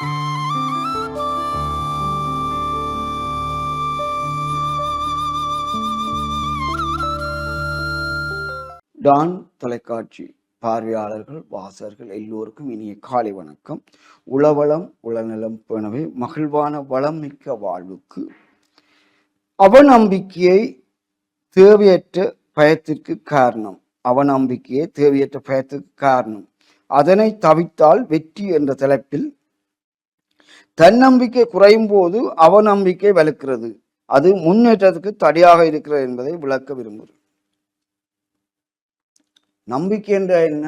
Don தொலைக்காட்சி பார்வையாளர்கள் வாசகர்கள் எல்லோருக்கும் இனிய காலை வணக்கம். உளவளம் உளநலம் எனவே மகிழ்வான வளம் மிக்க வாழ்வுக்கு அவநம்பிக்கையை தேவையற்ற பயத்திற்கு காரணம். அவநம்பிக்கையை தேவையற்ற பயத்திற்கு காரணம். அதனை தவித்தால் வெற்றி என்ற தலைப்பில் தன்னம்பிக்கை குறையும் போது அவநம்பிக்கை வலுக்கிறது. அது முன்னேற்றத்துக்கு தடையாக இருக்கிறது என்பதை விளக்க விரும்புகிறேன். நம்பிக்கை என்றால் என்ன?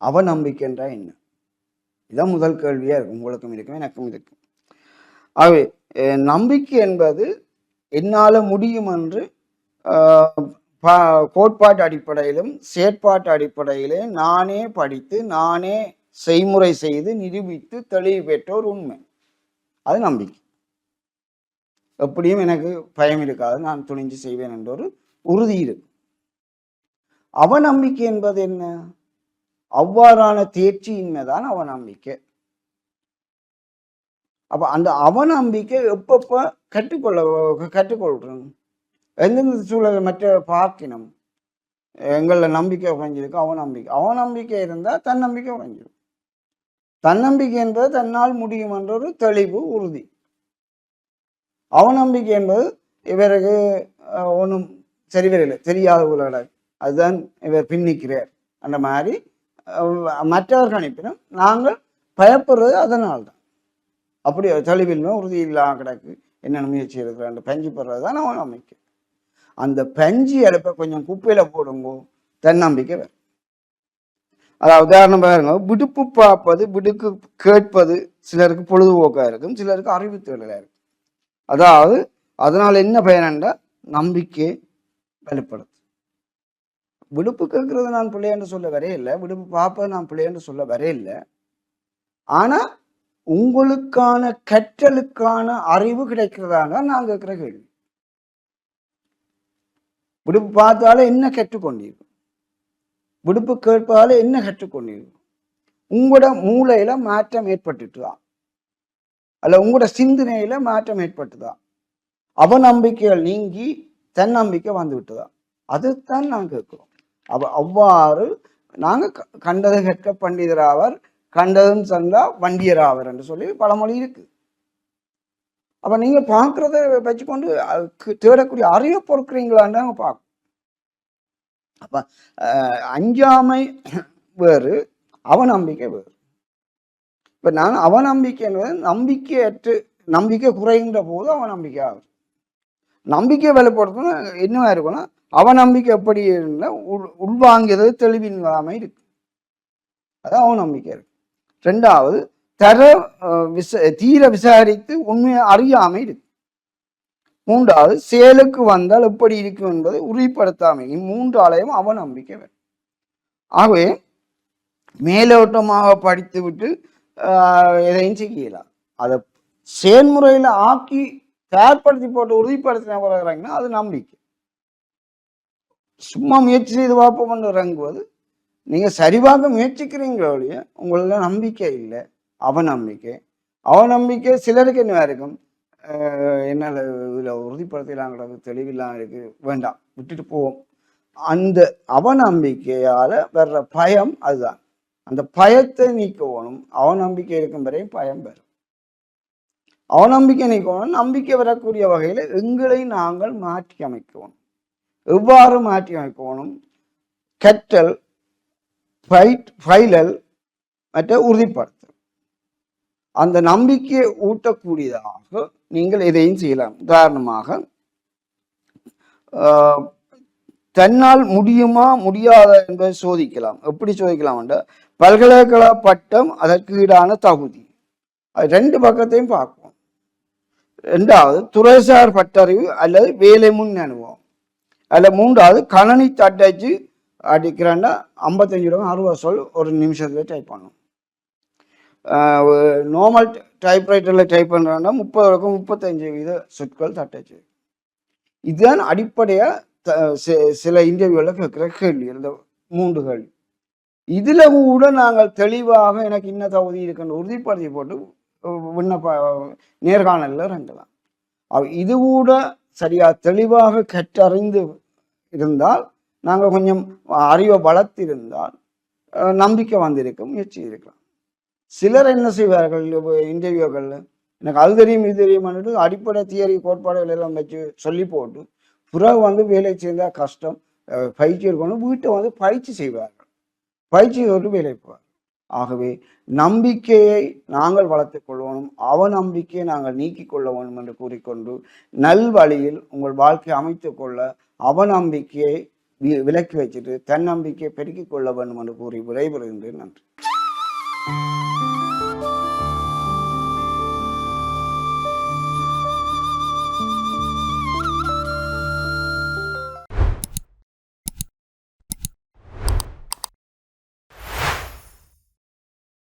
அவநம்பிக்கை என்றால் என்ன? இதான் முதல் கேள்வியா இருக்கும். உங்களுக்கும் இருக்கும் எனக்கும் இருக்கும். ஆகவே நம்பிக்கை என்பது என்னால முடியும் என்று கோட்பாட்டு அடிப்படையிலும் செயற்பாட்டு அடிப்படையிலே நானே படித்து நானே செய்முறை செய்து நிரூபித்து தெளிவு பெற்றோர் உண்மை. அது நம்பிக்கை. எப்படியும் எனக்கு பயம் இருக்காது. நான் துணிஞ்சு செய்வேன் என்ற ஒரு உறுதி இருக்கு அவநம்பிக்கை என்பது என்ன? அவ்வாறான தேர்ச்சியின்மை தான் அவநம்பிக்கை. அப்ப அந்த அவநம்பிக்கை எப்பப்ப கற்றுக்கொள்ள கற்றுக்கொள்றோம்? எந்தெந்த சூழல் மற்ற பார்க்கணும் எங்களில் நம்பிக்கை குறைஞ்சிருக்கு அவநம்பிக்கை. அவநம்பிக்கை இருந்தால் தன்னம்பிக்கை குறைஞ்சிரும். தன்னம்பிக்கை என்பது தன்னால் முடியும் என்ற ஒரு தெளிவு உறுதி. அவநம்பிக்கை என்பது இவருக்கு ஒன்றும் சரிவரில்லை தெரியாத உலக அதுதான் இவர் பின்னிக்கிறார் அந்த மாதிரி மற்றவர்கள் அனுப்பினும் நாங்கள் பயப்படுறது அதனால்தான் தான். அப்படி ஒரு தெளிவின்மை உறுதி இல்லாமல் கிடக்கு. என்னென்ன முயற்சி இருக்கிறான் பஞ்சு போடுறது தான் அவநம்பிக்கை. அந்த பஞ்சு அடுப்பை கொஞ்சம் குப்பையில் போடுங்கோ தன்னம்பிக்கை வரும். அதாவது உதாரணம் பாருங்க விடுப்பு பார்ப்பது விடுக்கு கேட்பது சிலருக்கு பொழுதுபோக்காக இருக்கும் சிலருக்கு அறிவு தேடலா இருக்கும். அதாவது அதனால் என்ன பயனண்டா நம்பிக்கை வெளிப்படுது விடுப்பு கேட்கறது நான் பிள்ளைன்னு சொல்ல வரே இல்லை விடுப்பு பார்ப்பது நான் பிள்ளைன்னு சொல்ல வரே இல்லை. ஆனால் உங்களுக்கான கற்றலுக்கான அறிவு கிடைக்கிறதாங்க நான் கேட்குற கேள்வி. விடுப்பு பார்த்தாலே என்ன கற்றுக்கொண்டீர்கள்? விடுப்பு கேட்பாலே என்ன கற்றுக்கொண்டீர்கள்? உங்களோட மூளையில மாற்றம் ஏற்பட்டுட்டுதா? அல்ல உங்களோட சிந்தனையில மாற்றம் ஏற்பட்டுதா? அவநம்பிக்கைகள் நீங்கி தன்னம்பிக்கை வந்து விட்டுதா அதுதான் நாங்கள் கேட்கிறோம். அவ அவ்வாறு நாங்கள் க- கண்டதும் கற்க பண்டிதராவர் கண்டதும் சந்தா வண்டியராவர் என்று சொல்லி பழமொழி இருக்கு. அப்ப நீங்க பார்க்குறத வச்சுக்கொண்டு தேடக்கூடிய அறிவை பொறுக்கிறீங்களான்னு தான் பார்க்கணும். அப்ப அஞ்சாமை வேறு அவநம்பிக்கை வேறு. இப்ப நான் அவநம்பிக்கை என்பது நம்பிக்கையற்று நம்பிக்கை குறைகின்ற போது அவநம்பிக்கை ஆகும் நம்பிக்கை வெளிப்படுத்தணும் என்னவா இருக்கும்னா அவநம்பிக்கை எப்படி இருந்தால் உள்- உள்வாங்கியது தெளிவின்மை இருக்கு. அது அவநம்பிக்கை இருக்கு. ரெண்டாவது தர விச தீர விசாரித்து உண்மையை அறியாமை இருக்கு. மூன்றாவது செயலுக்கு வந்தால் எப்படி இருக்கும் என்பதை உறுதிப்படுத்தாமை இம்மூன்று ஆலயம் அவநம்பிக்கை வேண்டும். ஆகவே மேலோட்டமாக படித்து விட்டு எதையும் செய்யலாம் அதை செயல்முறையில் ஆக்கி தயார்படுத்தி போட்டு உறுதிப்படுத்தின பிறகுறாங்கன்னா அது நம்பிக்கை. சும்மா முயற்சி செய்து பார்ப்போம்னு இறங்குவது நீங்கள் சரிபார்க்க முயற்சிக்கிறீங்களோடைய ஒழிய உங்கள நம்பிக்கை இல்லை அவநம்பிக்கை. அவநம்பிக்கை சிலருக்கு என்ன இருக்கும்? என்ன இதில் உறுதிப்படுத்தலாம் கிடக்கு தெளிவில்லாம் இருக்கு. வேண்டாம். விட்டுட்டு போவோம். அந்த அவநம்பிக்கையால் வர்ற பயம் அதுதான். அந்த பயத்தை நீக்கணும். அவநம்பிக்கை இருக்கும் வரையும் பயம் வரும். அவநம்பிக்கை நீக்கணும் நம்பிக்கை வரக்கூடிய வகையில் எங்களை நாங்கள் மாற்றி அமைக்கணும். எவ்வாறு மாற்றி அமைக்கணும்? கற்றல் ஃபைட் ஃபைலல் மற்ற உறுதிப்படுத்தல். அந்த நம்பிக்கையை ஊட்டக்கூடியதாக நீங்கள் எதையும் செய்யலாம். உதாரணமாக தன்னால் முடியுமா முடியாதா என்பதை சோதிக்கலாம். எப்படி சோதிக்கலாம் என்றால் பல்கலைக்கழக பட்டம் அதற்கு ஈடான தகுதி. அது ரெண்டு பக்கத்தையும் பார்ப்போம். ரெண்டாவது துறைசார் பட்டறிவு அல்லது வேலை முன் அனுபவம். அதில் மூன்றாவது கணனி தட்டச்சு அடிக்கிறான்னா ஐம்பத்தஞ்சு ரூபா அறுபது சொல் ஒரு நிமிஷத்துல டைப் பண்ணும். நார்மல் டைப்ரைட்டரில் டைப் பண்ணுறாங்கன்னா முப்பது வரைக்கும் முப்பத்தஞ்சு வீத சொற்கள் தட்டச்சு. இதுதான் அடிப்படையாக சில இன்டர்வியூவில் கேட்குற கேள்வி இந்த மூன்று கேள்வி. இதில் கூட நாங்கள் தெளிவாக எனக்கு இன்ன தகுதி இருக்குன்னு உறுதிப்படுத்தி போட்டு விண்ணப்ப நேர்காணலில் இறங்கலாம். இது கூட சரியாக தெளிவாக கற்றறிந்து இருந்தால் நாங்கள் கொஞ்சம் அறிவை வளர்த்திருந்தால் நம்பிக்கை வந்திருக்க முயற்சி இருக்கலாம். சிலர் என்ன செய்வார்கள்? இன்டர்வியூக்களில் எனக்கு அது தெரியும் இது தெரியுமான்னு அடிப்படை தியரி கோட்பாடுகள் எல்லாம் வச்சு சொல்லி போட்டு பிறகு வந்து வேலை செய்தால் கஷ்டம் பயிற்சி இருக்கணும் வீட்டை வந்து பயிற்சி செய்வார்கள். பயிற்சி ஒரு வேலை போவார் ஆகவே நம்பிக்கையை நாங்கள் வளர்த்துக் கொள்ளணும். அவநம்பிக்கையை நாங்கள் நீக்கிக் கொள்ள வேண்டும் என்று கூறிக்கொண்டு நல் வழியில் உங்கள் வாழ்க்கையை அமைத்துக் கொள்ள அவநம்பிக்கையை வி- விலக்கி வச்சுட்டு தன்னம்பிக்கையை பெருக்கிக் கொள்ள வேண்டும் என்று கூறி விடைபெறுகின்றேன். நன்றி.